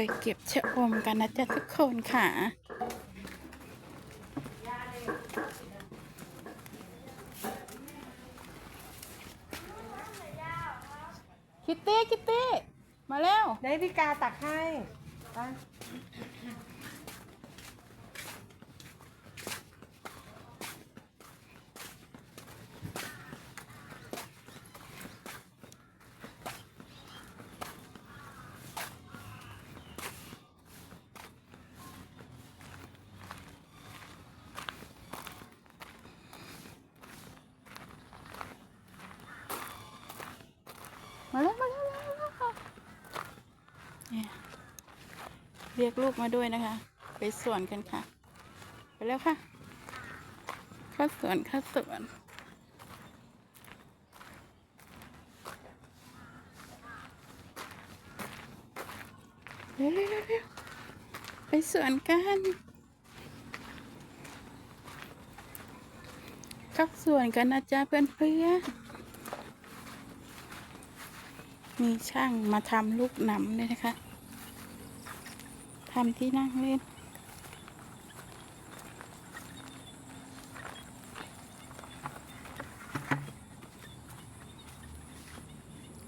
ไปเก็บชะอมกันนะจ๊ะทุกคนค่ะ คิตตี้ คิตตี้ มาเร็ว ได้พี่กาตักให้ไป มาเร็วมาเร็วมาเร็วมาเร็วค่ะ เรียกลูกมาด้วยนะคะ ไปสวนกันค่ะ ไปแล้วค่ะเข้าสวนเข้าสวนเร็วเร็วเร็วไปสวนกันเข้าสวนกันนะจ๊ะเพื่อนเพื่อนมีช่างมาทำลูกหนำด้วยนะคะำที่นั่งเล่น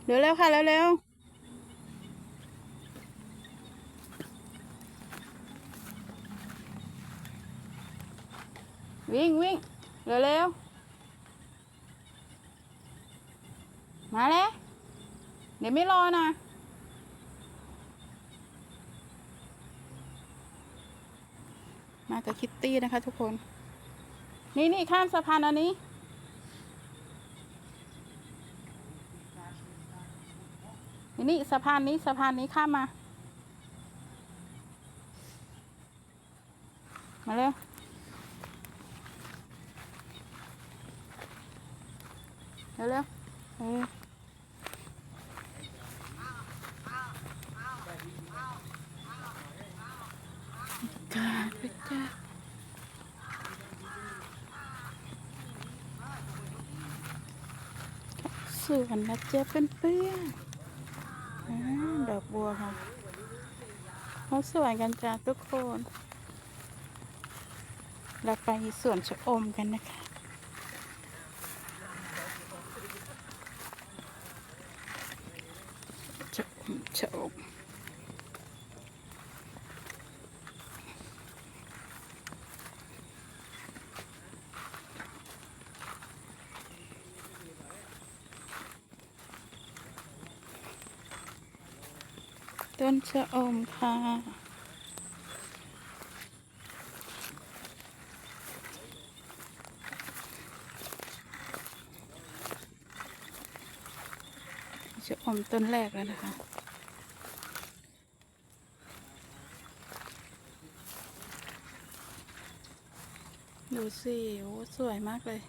เร็วเร็วค่ะเร็วเร็ววิ่งวิ่งเร็วเร็วมาแล้วเดี๋ยวไม่รอนะ มากับคิตตี้นะคะ ทุกคน นี่นี่ข้ามสะพานอันนี้นี่นี่สะพานนี้สะพานนี้ข้ามมา มาเร็วเร็วเร็วเออ จ้าไปจ้าสวนนะเจ๊เพื่อนๆอ่าดอกบัวค่ะเขาสวยกันจ้าทุกคน เราไปสวนชะอมกันนะคะ ชะอมชะอม ต้นชะอมค่ะชะอมต้นแรกแล้วนะคะดูสิโอ้สวยมากเลย